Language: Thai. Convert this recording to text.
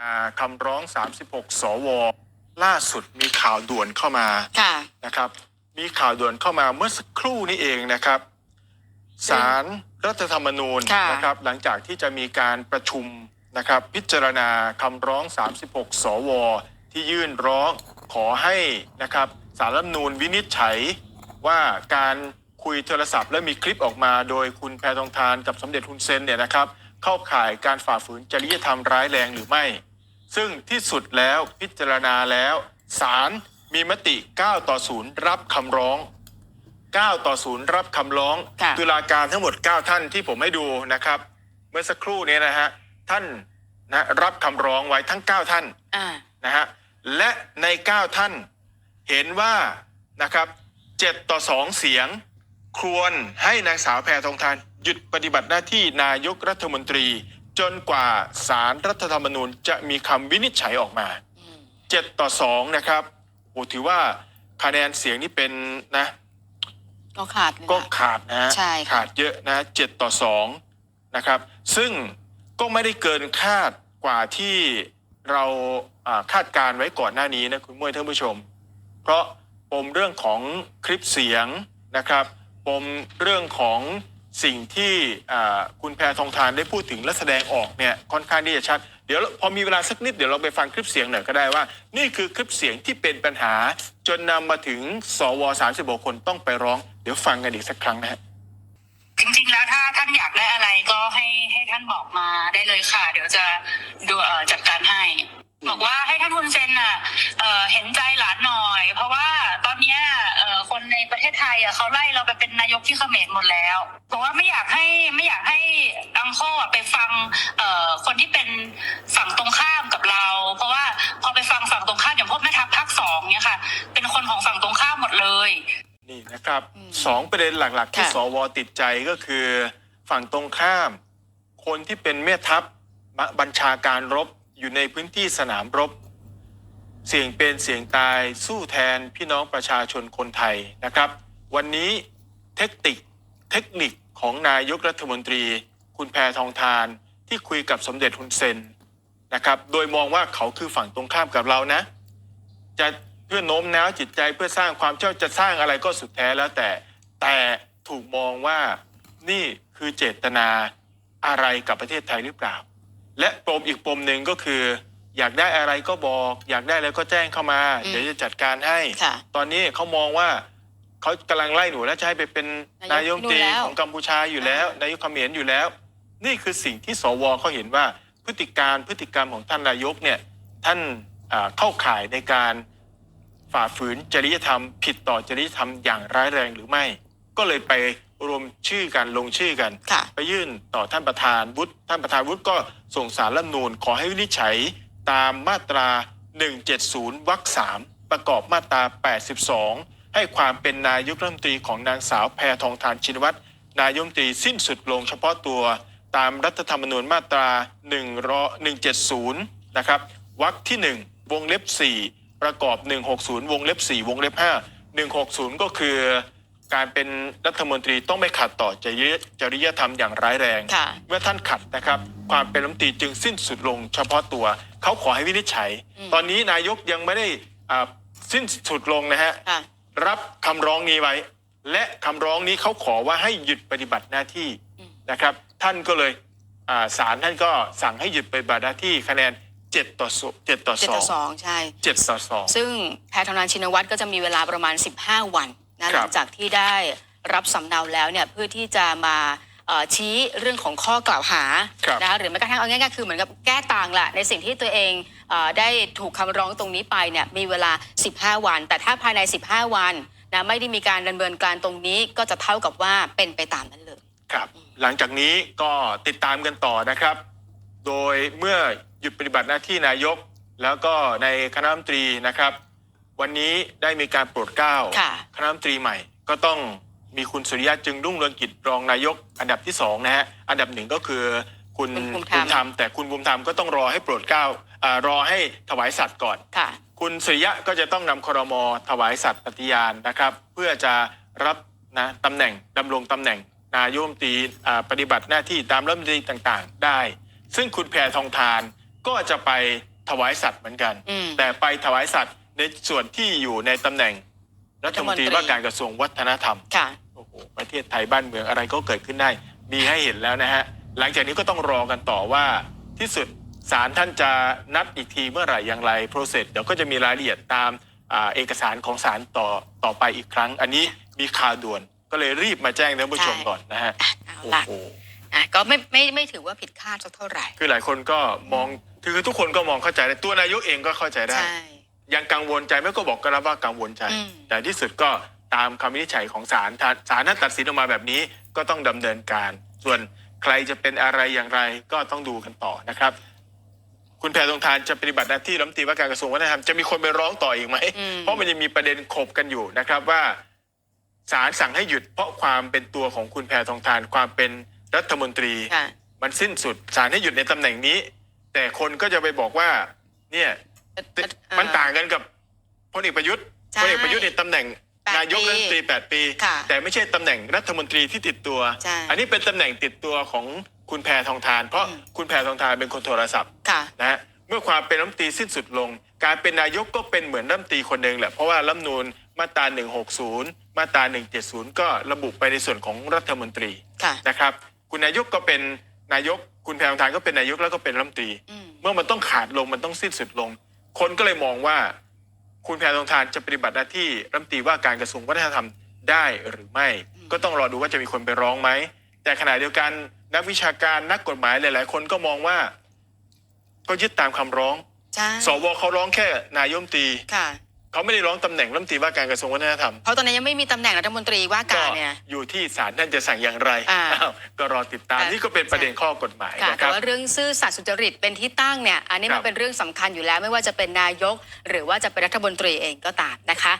อ่าคำร้อง 36 สว ล่าสุดมีข่าวด่วนเข้ามาค่ะนะครับ มีข่าวด่วนเข้ามาเมื่อสักครู่นี้เองนะครับสารรัฐธรรมนูญค่ะนะครับ หลังจากที่จะมีการประชุมนะครับ พิจารณาคำร้อง 36 สว ที่ยื่นร้องขอให้นะครับสารรัฐธรรมนูญวินิจฉัยว่าการคุยโทรศัพท์ และมีคลิปออกมาโดยคุณแพทองทานกับสมเด็จฮุนเซนเนี่ยนะครับ เข้าข่ายการฝ่าฝืนจริยธรรมร้ายแรงหรือไม่ ซึ่งที่สุดแล้วพิจารณาแล้วศาลมีมติ 9 ต่อ 0 รับคำร้อง 9 ต่อ 0 รับคำร้อง ค่ะ ตุลาการทั้งหมด 9 ท่านที่ผมให้ดูนะครับ เมื่อสักครู่นี้นะฮะท่านนะรับคำร้องไว้ทั้ง 9 ท่าน อ่า นะฮะและใน 9 ท่านเห็นว่านะครับ7ต่อ 2 เสียง ควรให้นางสาวแพทองทาน หยุดปฏิบัติหน้าที่นายกรัฐมนตรี จนกว่าสารรัฐธรรมนูญจะมีคำวินิจฉัยออกมา 7 ต่อ 2 นะครับโอ้ถือว่าคะแนนเสียงนี่เป็นนะ ก็ขาดเลยก็ล่ะ ขาดนะฮะใช่ค่ะ ขาดเยอะนะเจ็ดต่อสองนะครับ ซึ่งก็ไม่ได้เกินคาดกว่าที่เราอ่าคาดการไว้ก่อนหน้านี้นะคุณมวยท่านผู้ชม เพราะปมเรื่องของคลิปเสียงนะครับ ปมเรื่องของ สิ่งที่คุณแพรทองทานได้พูดถึงและแสดงออกเนี่ยค่อนข้างที่จะชัด เดี๋ยวพอมีเวลาสักนิดเดี๋ยวเราไปฟังคลิปเสียงหน่อยก็ได้ว่า นี่คือคลิปเสียงที่เป็นปัญหา จนนำมาถึงสว36คนต้องไปร้อง เดี๋ยวฟังกันอีกสักครั้งนะฮะจริงๆแล้วถ้าท่านอยากได้อะไรก็ให้ให้ท่านบอกมาได้เลยค่ะ เดี๋ยวจะดูจัดการให้ บอกว่าให้ท่านฮุนเซนน่ะเห็น อะเขาไล่เราไปเป็นนายกที่เขมรหมดแล้วบอกว่าไม่อยากให้ไม่อยากให้อังโคอะไปฟังเอ่อคนที่เป็นฝั่งตรงข้ามกับเรา เพราะว่าพอไปฟังฝั่งตรงข้ามอย่างพวกแม่ทัพภาคสองเนี่ยค่ะ เป็นคนของฝั่งตรงข้ามหมดเลย นี่นะครับสองประเด็นหลักๆ ที่ค่ะสวติดใจก็คือ ฝั่งตรงข้าม คนที่เป็นแม่ทัพบัญชาการรบอยู่ในพื้นที่สนามรบ เสี่ยงเป็นเสี่ยงตายสู้แทนพี่น้องประชาชนคนไทยนะครับ วันนี้เทคนิคเทคนิคของนายกรัฐมนตรี คุณแพทองทานที่คุยกับสมเด็จฮุนเซนนะครับ โดยมองว่าเขาคือฝั่งตรงข้ามกับเรานะ จะเพื่อโน้มน้าวจิตใจเพื่อสร้างความเชื่อจะสร้างอะไรก็สุดแท้แล้วแต่แต่ถูกมองว่านี่คือเจตนาอะไรกับประเทศไทยหรือเปล่า และปมอีกปมหนึ่งก็คือ อยากได้อะไรก็บอก อยากได้อะไรก็แจ้งเข้ามาอืมเดี๋ยวจะจัดการให้ค่ะตอนนี้เขามองว่า เขากำลังไล่หนูแล้วจะให้ไปเป็นนานายยกกรัฐมนตรีดูแล้ว ของกัมพูชาอยู่แล้ว นายกเขมรอยู่แล้ว นี่คือสิ่งที่สวเขาเห็นว่าพฤติการพฤติกรรมของท่านนายกเนี่ยท่านอ่าเข้าข่ายในการฝ่าฝืนจริยธรรม ผิดต่อจริยธรรมอย่างร้ายแรงหรือไม่ ก็เลยไปรวมชื่อกันลงชื่อกัน ค่ะ ไปยื่นต่อท่านประธานวุฒิท่านประธานวุฒิก็ส่งสารรัฐธรรมนูญขอให้วินิจฉัยตามมาตรา 170วรรคสามประกอบมาตรา 82 ให้ความเป็นนายกรัฐมนตรีของนางสาวแพทองทานชินวัตรนายกรัฐมนตรีสิ้นสุดลงเฉพาะตัวตามรัฐธรรมนูญมาตรา170นะครับวรรคที่ 1 วงเล็บ 4 ประกอบ 160 วงเล็บ 4 วงเล็บ 5 160 ก็คือ การเป็นรัฐมนตรีต้องไม่ขัดต่อจริยจริยธรรมอย่างร้ายแรงค่ะเมื่อท่านขัดนะครับ ความเป็นรัฐมนตรีจึงสิ้นสุดลงเฉพาะตัว เขาขอให้วินิจฉัยอืมตอนนี้นายกยังไม่ได้อ่าสิ้นสุดลงนะฮะค่ะ รับคำร้องนี้ไว้ และคำร้องนี้เขาขอว่าให้หยุดปฏิบัติหน้าที่อืมนะครับ ท่านก็เลยอ่าศาลท่านก็สั่งให้หยุดปฏิบัติหน้าที่คะแนน7ต่อ7ต่อเจ็ดต่อสองใช่2 7ต่อ2ซึ่งแพทองทานชินวัตรก็จะมีเวลาประมาณ 15 วันนะหครัลับงจากที่ได้รับสำเนาแล้วเนี่ยเพื่อที่จะมา เอ่อชี้เรื่องของข้อกล่าวหาครับนะคะหรือแม้กระทั่งเอาง่ายๆคือเหมือนกับแก้ต่างแหละในสิ่งที่ตัวเองเออได้ถูกคำร้องตรงนี้ไปเนี่ยมีเวลา 15 วัน แต่ถ้าภายใน 15 วันนะไม่ได้มีการดำเนินการตรงนี้ก็จะเท่ากับว่าเป็นไปตามนั้นเลย ครับ หลังจากนี้ก็ติดตามกันต่อนะครับ โดยเมื่อหยุดปฏิบัติหน้าที่นายก แล้วก็ในคณะรัฐมนตรีนะครับ วันนี้ได้มีการโปรดเกล้าค่ะคณะรัฐมนตรีใหม่ ก็ต้อง มีคุณสุริยะจึงรุ่งเรืองกิจรองนายกอันดับที่สองนะฮะอันดับหนึ่งก็คือคุณคุณภูมิธรรม ธรรมแต่คุณภูมิธรรมก็ต้องรอให้โปรดเกล้าอ่ารอให้ถวายสัตว์ก่อน ค่ะ คุณสุริยะก็จะต้องนำครมถวายสัตย์ปฏิญาณนะครับ เพื่อจะรับนะตำแหน่งดำรงตำแหน่ง นายกรัฐมนตรีอ่าปฏิบัติหน้าที่ตามรัฐมนตรีต่างๆ ได้ ซึ่งคุณแพรทองทานก็จะไปถวายสัตว์เหมือนกัน อืม แต่ไปถวายสัตว์ในส่วนที่อยู่ในตำแหน่ง รัฐมนตรีรัฐมนตรีว่าการกระทรวงวัฒนธรรมค่ะโอ้โหประเทศไทยบ้านเมืองอะไรก็เกิดขึ้นได้ มีให้เห็นแล้วนะฮะ หลังจากนี้ก็ต้องรอกันต่อว่าที่สุดศาลท่านจะนัดอีกทีเมื่อไหร่อย่างไรโปรเซสเดี๋ยวก็จะมีรายละเอียดตามอ่าเอกสารของศาลต่อต่อไปอีกครั้ง อันนี้มีข่าวด่วนก็เลยรีบมาแจ้งท่านผู้ชมใช่ก่อนนะฮะอะเอาโอ้ละโหอะก็ไม่ไม่ไม่ถือว่าผิดคาดสักเท่าไหร่ คือหลายคนก็มองคือคือทุกคนก็มองเข้าใจได้ตัวนายกเองก็เข้าใจได้ใช่ ยังกังวลใจไม่ก็บอกกันแล้วว่ากังวลใจ อืม แต่ที่สุดก็ตามคำวินิจฉัยของศาลท่านศาลท่านตัดสินออกมาแบบนี้ก็ต้องดำเนินการ ส่วนใครจะเป็นอะไรอย่างไรก็ต้องดูกันต่อนะครับ คุณแพรทองทานจะปฏิบัติหน้าที่รัฐมนตรีว่าการกระทรวงวัฒนธรรมจะมีคนไปร้องต่ออีกไหม อืม เพราะมันยังมีประเด็นขบกันอยู่นะครับว่าศาลสั่งให้หยุด เพราะความเป็นตัวของคุณแพรทองทานความเป็นรัฐมนตรี ค่ะ มันสิ้นสุดศาลให้หยุดในตำแหน่งนี้ แต่คนก็จะไปบอกว่า เนี่ย มันต่างกันกับพลเอกประยุทธ์ใช่พลเอกประยุทธ์ในตำแหน่งแปดนายกรัฐมนตรีแปดปี ค่ะแต่ไม่ใช่ตำแหน่งรัฐมนตรีที่ติดตัว ใช่อันนี้เป็นตำแหน่งติดตัวของคุณแพรทองทาน เพราะอืม คุณแพรทองทานเป็นคนโทรศัพท์ค่ะ นะฮะเมื่อความเป็นรัฐมนตรีสิ้นสุดลง การเป็นนายกก็เป็นเหมือนรัฐมนตรีคนหนึ่งแหละเพราะว่ารัฐธรรมนูญมาตรา 160 มาตรา 170 ก็ระบุไปในส่วนของรัฐมนตรี ค่ะ นะครับคุณนายกก็เป็นนายกคุณแพรทองทานก็เป็นนายกแล้วก็เป็นรัฐมนตรี อืม เมื่อมันต้องขาดลงมันต้องสิ้นสุดลง คนก็เลยมองว่า คุณแพรทองทานจะปฏิบัติหน้าที่รัฐมนตรีว่าการกระทรวงวัฒนธรรมได้หรือไม่ ก็ต้องรอดูว่าจะมีคนไปร้องไหม แต่ขณะเดียวกันนักวิชาการนักกฎหมายหลาย ๆ คนก็มองว่า ก็ยึดตามคำร้อง ใช่สวเขาร้องแค่นายกรัฐมนตรี ค่ะ เขาไม่ได้ร้องตำแหน่งรัฐมนตรีว่าการกระทรวงวัฒนธรรมเพราะตอนนี้ยังไม่มีตำแหน่งรัฐมนตรีว่าก็การเนี่ย อยู่ที่ศาลท่านจะสั่งอย่างไรอ่า อ้าวก็รอติดตามแต่นี่ก็เป็นประเด็นข้อกฎหมายค่ะนะคแต่รับ ว่าเรื่องซื่อสัตย์สุจริตเป็นที่ตั้งเนี่ย อันนี้ครัมันบ เป็นเรื่องสำคัญอยู่แล้วไม่ว่าจะเป็นนายก หรือว่าจะเป็นรัฐมนตรีเองก็ตามนะคะ